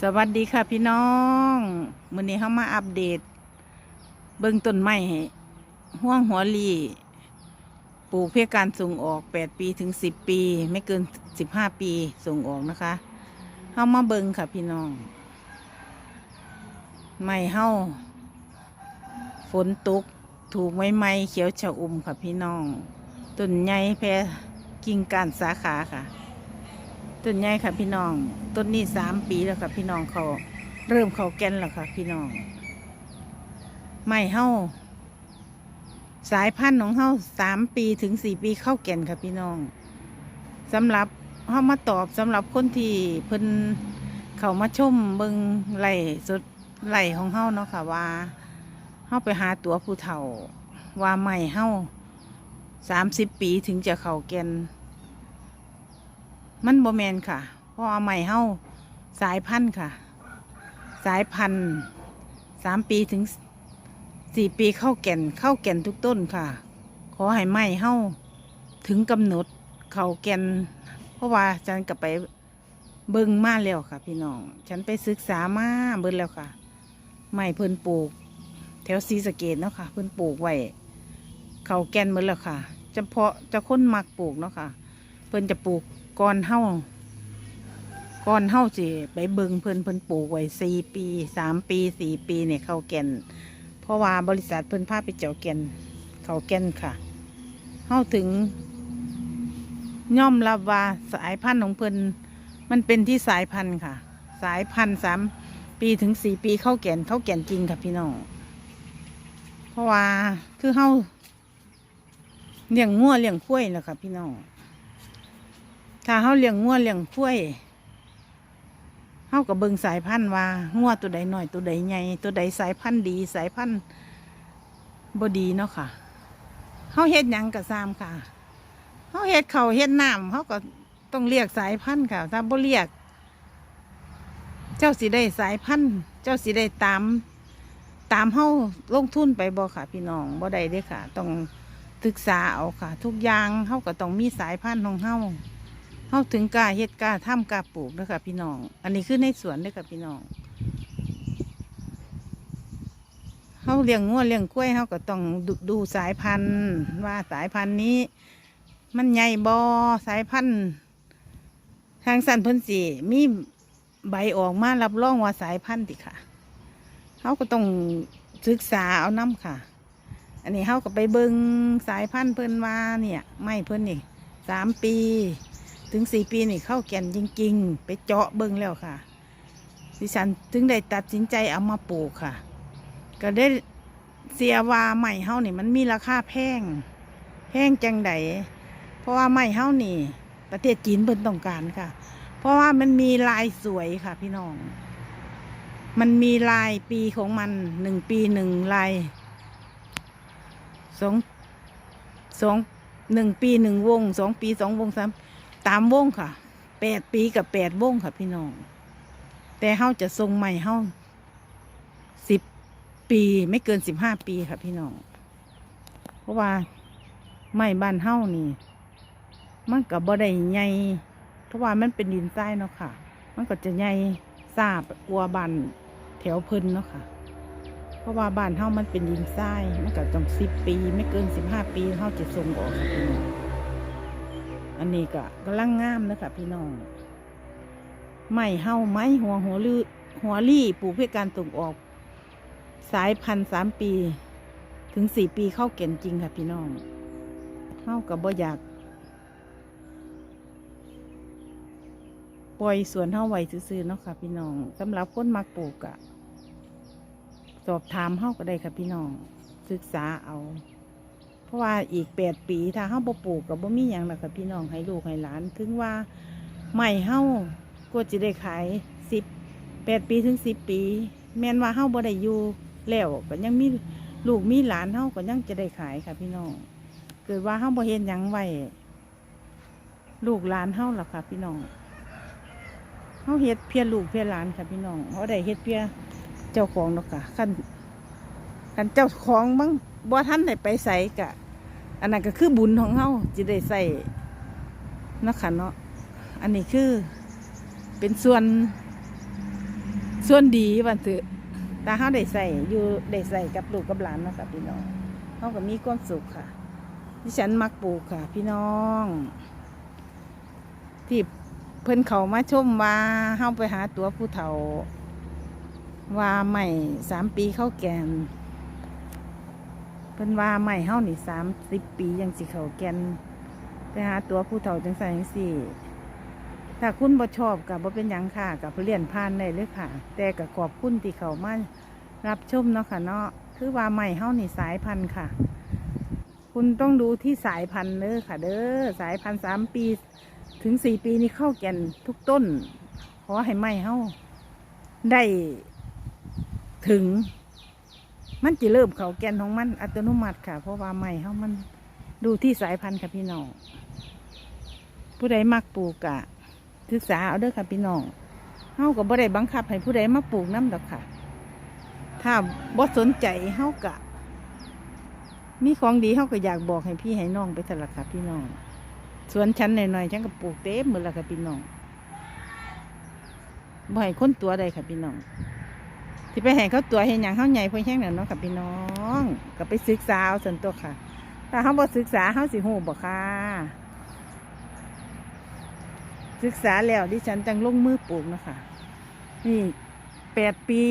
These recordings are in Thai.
สวัสดีค่ะพี่น้องมื้อนี้เขามาอัปเดต เบิ่งต้นไม้ห่วงหัวลีปลูกเพื่อการส่งออก 8 ปีถึง 10 ปี ไม่เกิน 15 ปีส่งออกนะคะเฮามาเบิ่งค่ะพี่น้องไม้เฮาฝนตกถูกไม้ไม้เขียวชะอุ่มค่ะพี่น้องต้นใหญ่แพรกิ่งก้านสาขาค่ะ ต้นใหญ่ค่ะพี่น้อง ต้นนี้สามปีแล้วค่ะพี่น้องเขาเริ่มเขาแก่นแล้วค่ะพี่น้องไม้เฮาสายพันธุ์ของเฮาสามปีถึงสี่ปีเข้าแก่นค่ะพี่น้องสำหรับเฮามาตอบสำหรับคนที่เพิ่นเขามาชมเบิงไหลสดไหลของเฮาเนาะค่ะว่าเฮาไปหาตัวผู้เฒ่า ว่าไม้เฮาสามสิบปีถึงจะเขาแก่น มันโบแมนค่ะเพราะว่าใหม่เฮาสายพันธุ์ค่ะ สายพันธุ์สามปีถึงสี่ปีเข้าแก่นเข้าแก่นทุกต้นค่ะ ขอให้ไหม้เฮาถึงกำหนดเขาแก่น เพราะว่าฉันก็ไปเบิ่งมาแล้วค่ะ พี่น้อง ฉันไปศึกษามาเบิ่งแล้วค่ะไม้เพิ่นปลูก แถวศรีสเกดเนาะค่ะ เพิ่นปลูกไว้เขาแก่นหมดแล้วค่ะ เฉพาะจะค้นมักปลูกเนาะค่ะ เพิ่นจะปลูก ก่อนเฮาก่อนเฮาสิไปเบิงเพิ่นเพิ่นปลูกไว้สี่ปีสามปีสี่ปีเนี่ยเขาแก่น เพราะว่าบริษัทเพิ่นพาไปเจ้าแก่นเขาแก่นค่ะเฮาถึงย่อมรับว่าสายพันธุ์ของเพิ่นมันเป็นที่สายพันธุ์ค่ะ สายพันธุ์สามปีถึงสี่ปีเข้าแก่นเข้าแก่นจริงค่ะพี่น้องเพราะว่าคือเฮาเลี้ยงงัวเลี้ยงควายแหละค่ะพี่น้อง ถ้าเฮาเลี้ยงงัวเลี้ยงควยเฮากับเบิงสายพันธุ์ว่างัวตัวใดหน้อยตัวใดใหญ่ตัวใดสายพันธุ์ดีสายพันธุ์บ่ดีเนาะค่ะเฮาเฮ็ดหยังก็ซ้ำค่ะเฮาเฮ็ดเขาเฮ็ดน้ำเฮาก็ต้องเรียกสายพันธุ์ค่ะ ถ้าบ่เรียก เจ้าสิได้สายพันธุ์ เจ้าสิได้ตาม ตามเฮาลงทุนไปบ่ค่ะ พี่น้องบ่ได้เด้ค่ะ ต้องศึกษาเอาค่ะ ทุกอย่างเฮาก็ต้องมีสายพันธุ์ของเฮา เฮาถึงกล้าเฮ็ดกล้าทำกล้าปลูกเด้อค่ะพี่น้อง อันนี้คือในสวนเด้อค่ะพี่น้องเฮาเลี้ยงงัวเลี้ยงกล้วยเฮาก็ต้องดูดูสายพันธุ์ว่าสายพันธุ์นี้ มันใหญ่บ่สายพันธุ์ทางสันเพิ่นสิมีใบออกมารับรองว่าสายพันธุ์ติค่ะเฮาก็ต้องศึกษาเอาน้ำค่ะ อันนี้เฮาก็ไปเบิงสายพันธุ์เพิ่นว่าเนี่ย ไม่เพิ่นนี่สามปี ถึงสี่ปีนี่เข้าแก่นจริง ๆ ไปเจาะเบิ้งแล้วค่ะ ดิฉันถึงได้ตัดสินใจเอามาปลูกค่ะ ก็ได้เสียว่าไม้เฮานี่มันมีราคาแพง แพงจังไดเพราะว่าไม้เฮานี่ ประเทศจีนเพิ่นต้องการค่ะ เพราะว่ามันมีลายสวยค่ะ พี่น้อง มันมีลายปีของมันหนึ่งปีหนึ่งลายสองสองหนึ่งปีหนึ่งวงสองปีสองวงสาม ตามวงค่ะแปดปีกับแปดวงค่ะพี่น้อง แต่เฮาจะทรงใหม่เฮาสิบปีไม่เกินสิบห้าปีค่ะพี่น้อง เพราะว่าไม้บ้านเฮานี่ มันกับบ่ได้ใหญ่เพราะว่ามันเป็นดินทรายเนาะค่ะ มันก็จะใหญ่ทราบกลัวบานแถวพิ่นเนาะค่ะ เพราะว่าบ้านเฮามันเป็นดินทรายมันก็ต้องสิบปี ไม่เกินสิบห้าปีเฮาจะส่งออกค่ะพี่น้อง อันนี้ก็กำลังงามนะคะพี่น้องไม้เฮาไม้หัวหัวลือหัวลี่ปลูกเพื่อการส่งออก สายพันธุ์สามปี ถึงสี่ปีเข้าเก่นจริงค่ะพี่น้องเฮากับบ่อยากปล่อยสวนเฮาไว้ซื่อๆเนาะค่ะพี่น้องสำหรับคนมักปลูกอะสอบถามเฮาก็ได้ค่ะพี่น้อง ศึกษาเอา ราะว่าอีกแปดปีถ้าเฮาบ่ปลูกกับบ่มีหยังแล้วค่ะพี่น้องให้ลูกให้หลาน ถึงว่าไม่เฮาก็จะได้ขายสิบแปดปีถึงสิบปี แมนว่าเฮาบ่ได้อยู่แล้วก็ยังมีลูกมีหลานเฮาก็ยังจะได้ขายค่ะพี่น้องเกิดว่าเฮาบ่เฮ็ดหยังไว้ลูกหลานเฮาล่ะค่ะพี่น้องเฮาเฮ็ดเพียลูกเพียหลานค่ะพี่น้องเฮาได้เฮ็ดเพียเจ้าของเนาะค่ะคันคันเจ้าของบ้างบ่ทันได้ไปใส่กะ อันนั้นก็คือบุญของเฮาจะได้ใส่เนาะคะเนาะอันนี้คือเป็นส่วน ส่วนดีวันเถอะแต่เขาได้ใส่อยู่ได้ใส่กับลูกกับหลานนะค่ะพี่น้องเขาก็มีความสุขค่ะที่ฉันมักปลูกค่ะ พี่น้องที่เพิ่นเขามาชมว่าเฮาไปหาตัวผู้เฒ่า ว่าใหม่สามปีเข้าแกน เพิ่นว่าใหม่เฮานี่สามสิบปียังสิเขาแกนไปหาตัวผู้เฒ่าจังสันจังสี่ ถ้าคุณบ่ชอบกับบ่เป็นหยังค่ะกับเลี่ยนผ่านได้เลยค่ะ แต่กับขอบคุณที่เขามารับชมเนาะค่ะเนาะคือว่าใหม่เฮานี่สายพันธุ์ค่ะ คุณต้องดูที่สายพันธุ์เด้อค่ะ เด้อสายพันธุ์สามปี ถึงสี่ปีนี้เข้าแก่นทุกต้น ขอให้ไม่เฮาได้ถึง มันจะเริ่มเขาแกนของมันอัตโนมัติค่ะ เพราะว่าไม่เฮามันดูที่สายพันธุ์ค่ะพี่น้อง ผู้ใดมักปลูกอะศึกษาเอาเด้อค่ะพี่น้องเฮาก็บ่ได้บังคับให้ผู้ใดมาปลูกน้ำดอกค่ะ ถ้าบ่สนใจเฮากะ มีของดีเฮาก็อยากบอกให้พี่ให้น้องไปสลักค่ะพี่น้องสวนฉันหน่อยๆฉันก็ปลูกเต็มหมดล้วค่ะพี่น้องบ่ให้คนตัวใดค่ะพี่น้อง ที่ไปให้เขาตัวเห็นอย่างเขาใหญ่เพื่อแห้งนั่นเนาะค่ะพี่น้องก็ไปศึกษาเอาส่วนตัวค่ะถ้าเขาบ่ศึกษาเขาสิหูบ่ค่ะ ศึกษาแล้วดิฉันจังลงมือปลูกนะคะนี่แปดปี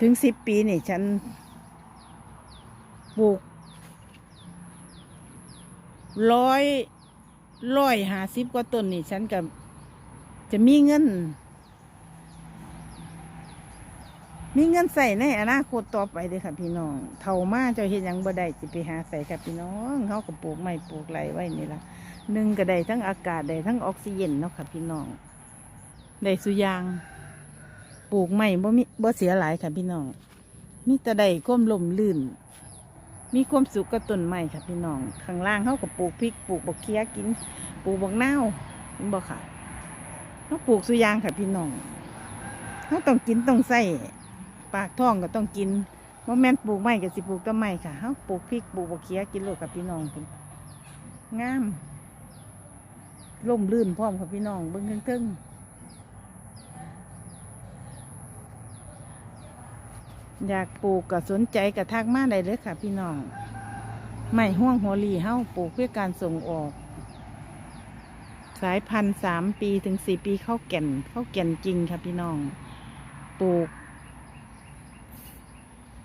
ถึงสิบปีนี่ฉันปลูกร้อยร้อยหาสิบกว่าต้นนี่ฉันกับจะมีเงิน มีเงินใส่ในอนาคตต่อไปเลยค่ะพี่น้อง เท่ามาเจ้าเห็นยังบ่ได้จะไปหาใส่ค่ะพี่น้องเขาก็ปลูกไม้ปลูกไรไว้นี่ละหนึ่งก็ได้ทั้งอากาศได้ทั้งออกซิเจนเนาะค่ะพี่น้องได้สุยาง ปลูกไม้บ่มีบ่เสียหลายค่ะพี่น้องมีแต่ได้ก้มลมลื่น มีความสุขกับต้นไม้ค่ะพี่น้อง ข้างล่างเขาก็ปลูกพริกปลูกบักเคียกิน ปลูกบักนาวเห็นบ่ค่ะเขาปลูกสุยางค่ะพี่น้องเขาต้องกินต้องใส่ ปากท้องก็ต้องกินว่าแมนปลูกไม้ก็สิปลูกต้นไม้ค่ะเขาปลูกพริกปลูกบักเคียกินโลกกับพี่น้องพุ่นงามล่มลื่นพร้อมค่ะพี่น้องเบิ้งเทิงๆอยากปลูกก็สนใจก็ทักมาได้เลยค่ะ พี่น้องไม่ห่วงหัวลีเฮ้าปลูกเพื่อการส่งออก สายพันธุ์สามปีถึงสี่ปีเข้าแก่นเข้าแก่นจริงค่ะพี่น้อง ปลูก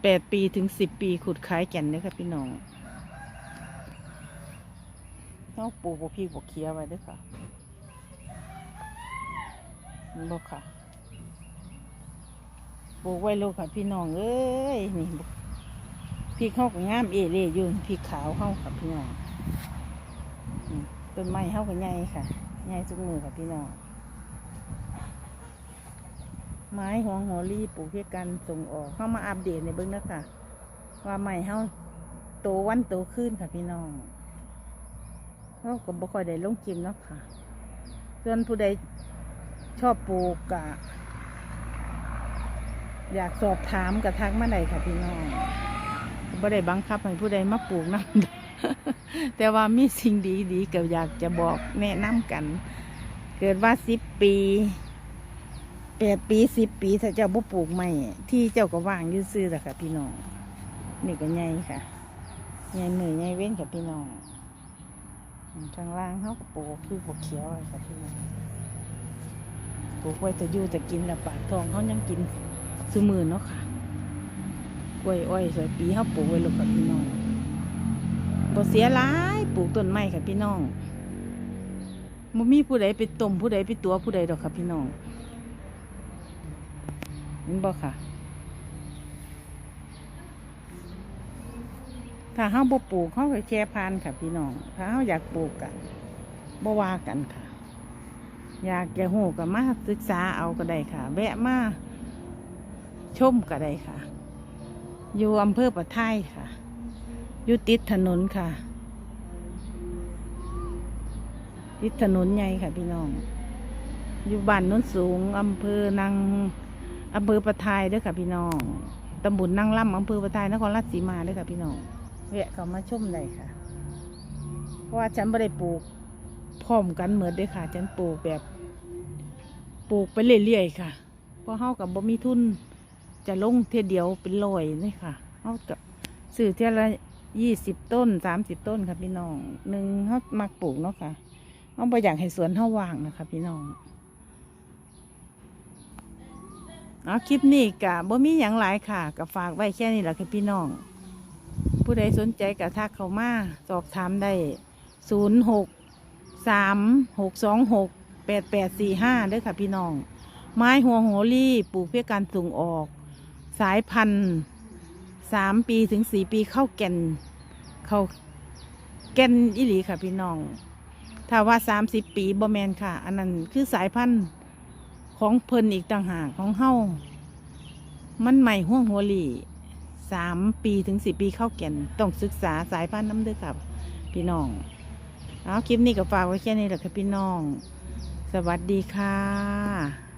แปดปีถึงสิบปีขุดขายแก่นเด้อค่ะพี่น้องเขาปลูกบกพี่บกเคี้ยไว้ด้วยค่ะนี่บอกค่ะปลูกไว้โลกค่ะ พี่น้องเอ้ยนี่พริกเข้ากับงามเอเล่ยู่พริกขาวเข้ากับพี่น้องต้นไม้เข้ากับใหญ่ค่ะใหญ่สุกมือค่ะพี่น้อง ไม้หัวหอรี่ปลูกเพื่อกันส่งออกเข้ามาอัปเดตในเบิ้องนะคะว่าใหม่เข้าโตวันโตขึ้นค่ะพี่น้องเขาก็บ่ค่อยได้ลงจิมเนาะค่ะส่วนผู้ใดชอบปลูกกะอยากสอบถามกระทักมาได้ค่ะพี่น้องบ่ได้บังคับให้ผู้ใดมาปลูกน้ำแต่ว่ามีสิ่งดีๆก็อยากจะบอกแนะนำกัน เกิดว่าสิบปี แปดปีสิบปีถ้าเจ้าบ่ปลูกใหม่ที่เจ้าก็ว่างยืดซื้อแหละค่ะ พี่น้องนี่ก็ใหญ่ค่ะใหญ่มือใหญ่เว้นค่ะพี่น้องข้างล่างเขาก็ปลูกคือปลูกเขียวไว้ค่ะพี่น้องปลูกไว้แต่อยู่แต่กินล้วปากทองเขายังกินซุมือเนาะค่ะกล้วยอ้อยสวยปีเขาปลูกไว้ลูกกับพี่น้องบ่เสียหลายปลูกต้นไม้ค่ะพี่น้องบ่มีผู้ใดไปต้มผู้ใดไปตัวผู้ใดดอกค่ะพี่น้อง เห็นบ่ค่ะ ถ้าเฮาบ่ปลูกเฮาก็แค่พานค่ะ พี่น้อง ถ้าเฮาอยากปลูกกันบ่ว่ากันค่ะ อยากจะหูก็มาศึกษาเอาก็ได้ค่ะ แวะมาชมก็ได้ค่ะ อยู่อำเภอปะไทยค่ะ อยู่ติดถนนค่ะ ติดถนนใหญ่ค่ะพี่น้อง อยู่บ้านน้นสูงอำเภอนาง อำเภอปะไทยเด้วยค่ะพี่น้องตำบลนางล่ำอำเภอปะไทยนครราชสีมาเด้วยค่ะพี่น้องแวะเข้ามาชมได้ค่ะ เพราะว่าฉันไม่ได้ปลูกพร้อมกันเหมือนเด้วยค่ะ ฉันปลูกแบบปลูกไปเรื่อยๆค่ะ เพราะเฮากับบ่มีทุน จะลงเทียเดียวเป็นร้อยเลยค่ะเฮากับซื้อเทละยี่สิบต้นสามสิบต้นค่ะพี่น้องหนึ่งเฮามักปลูกเนาะค่ะเฮาบ่อยากให้สวนเฮาว่างนะคะพี่น้อง เอาคลิปนี้กะบ่มีหยังหลายค่ะก็ฝากไว้แค่นี้แหละค่ะพี่น้อง ผู้ใดสนใจกะทักเข้ามาสอบถามได้ศูนย์หกสามหกสองหกแปดแปดสี่ห้าด้อค่ะพี่น้อง ไม้หัวโหรี่ปลูกเพื่อการส่งออก สายพันธุ์สามปีถึงสี่ปีเข้าแก่นเข้าแก่นอิหลีค่ะพี่น้อง ถ้าว่าสามสิบปีบอแมนค่ะ อันนั้นคือสายพันธุ์ ของเพิ่นอีกต่างหากของเฮามันใหม่ห่วงหัวหลี่สามปีถึงสี่ปีเข้าแก่นต้องศึกษาสายพันธุ์น้ำเด้วยครับ พี่น้องเอาคลิปนี้ก็ฝากไว้แค่นี้แหละค่ะพี่น้อง สวัสดีค่ะ